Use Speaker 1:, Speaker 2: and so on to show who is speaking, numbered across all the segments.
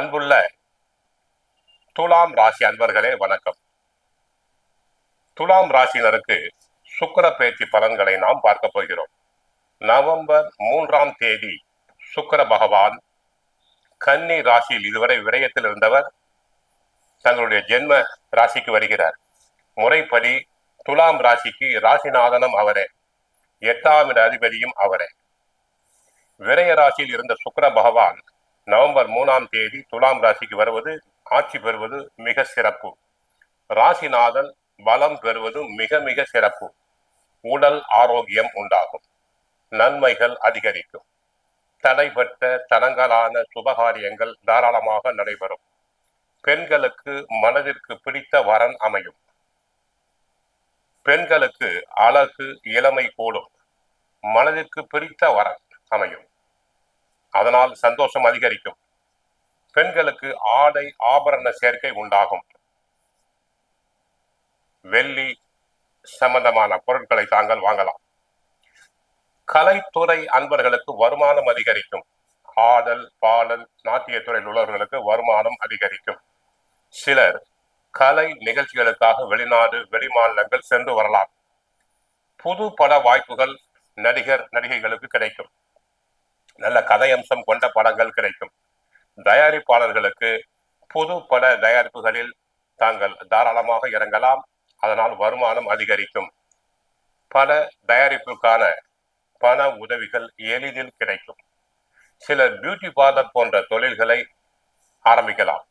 Speaker 1: அன்புள்ள துலாம் ராசி அன்பர்களே வணக்கம். துலாம் ராசினருக்கு சுக்கிர பேச்சு பலன்களை நாம் பார்க்க போகிறோம். நவம்பர் மூன்றாம் தேதி சுக்கிர பகவான் கன்னி ராசியில் இதுவரை விரயத்தில் இருந்தவர் தங்களுடைய ஜென்ம ராசிக்கு வருகிறார். முறைப்படி துலாம் ராசிக்கு ராசிநாதனம் அவரே எட்டாம் இட அதிபதியும் அவரே. விரய ராசியில் இருந்த சுக்கர பகவான் நவம்பர் மூணாம் தேதி துலாம் ராசிக்கு வருவது ஆட்சி பெறுவது மிக சிறப்பு. ராசிநாதன் பலம் பெறுவது மிக மிக சிறப்பு. உடல் ஆரோக்கியம் உண்டாகும். நன்மைகள் அதிகரிக்கும். தடைப்பட்ட தனங்களான சுபகாரியங்கள் தாராளமாக நடைபெறும். பெண்களுக்கு மனதிற்கு பிடித்த வரன் அமையும். பெண்களுக்கு அழகு இளமை கூடும். மனதிற்கு பிடித்த வரன் அமையும். அதனால் சந்தோஷம் அதிகரிக்கும். பெண்களுக்கு ஆடை ஆபரண சேர்க்கை உண்டாகும். வெள்ளி சம்பந்தமான பொருட்களை தாங்கள் வாங்கலாம். கலைத்துறை அன்பர்களுக்கு வருமானம் அதிகரிக்கும். ஆடல் பாடல் நாட்டியத்துறையில் உள்ளவர்களுக்கு வருமானம் அதிகரிக்கும். சிலர் கலை நிகழ்ச்சிகளுக்காக வெளிநாடு வெளிமாநிலங்கள் சென்று வரலாம். புது பட வாய்ப்புகள் நடிகர் நடிகைகளுக்கு கிடைக்கும். நல்ல கதையம்சம் கொண்ட படங்கள் கிடைக்கும். தயாரிப்பாளர்களுக்கு புது பட தயாரிப்புகளில் தாங்கள் தாராளமாக இறங்கலாம். அதனால் வருமானம் அதிகரிக்கும். பல தயாரிப்புக்கான பண உதவிகள் எளிதில் கிடைக்கும். சிலர் பியூட்டி பார்லர் போன்ற தொழில்களை ஆரம்பிக்கலாம்.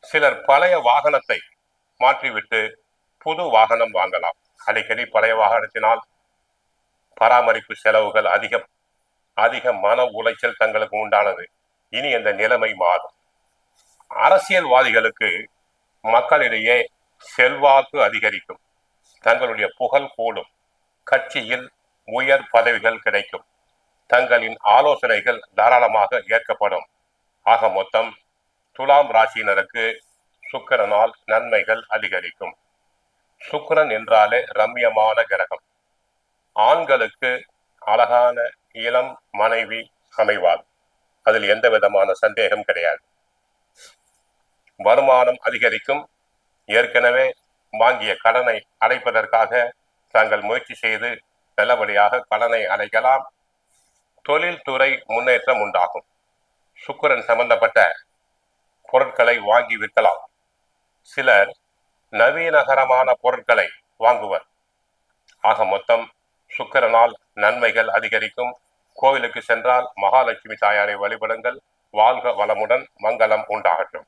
Speaker 1: சிலர் பழைய வாகனத்தை மாற்றிவிட்டு புது வாகனம் வாங்கலாம். அடிக்கடி பழைய வாகனத்தினால் பராமரிப்பு செலவுகள் அதிகம். அதிக மன உளைச்சல் தங்களுக்கு உண்டானது. இனி இந்த நிலைமை மாறும். அரசியல்வாதிகளுக்கு மக்களிடையே செல்வாக்கு அதிகரிக்கும். தங்களுடைய புகழ் கூடும். கட்சியில் உயர் பதவிகள் கிடைக்கும். தங்களின் ஆலோசனைகள் தாராளமாக ஏற்கப்படும். ஆக மொத்தம் துலாம் ராசியினருக்கு சுக்கிரனால் நன்மைகள் அதிகரிக்கும். சுக்கிரன் என்றாலே ரம்யமான கிரகம். ஆண்களுக்கு அழகான இளம் மனைவி அமைவாள் அதில் எந்த விதமான சந்தேகம் கிடையாது. வருமானம் அதிகரிக்கும். ஏற்கனவே வாங்கிய கடனை அடைப்பதற்காக தாங்கள் முயற்சி செய்து நல்லபடியாக கடனை அடைக்கலாம். தொழில்துறை முன்னேற்றம் உண்டாகும். சுக்கிரன் சம்பந்தப்பட்ட பொருட்களை வாங்கி விற்கலாம். சிலர் நவீனகரமான பொருட்களை வாங்குவர். ஆக மொத்தம் சுக்கிரனால் நன்மைகள் அதிகரிக்கும். கோவிலுக்கு சென்றால் மகாலட்சுமி தாயாரை வழிபடுங்கள். வாழ்க வளமுடன் மங்களம் உண்டாகட்டும்.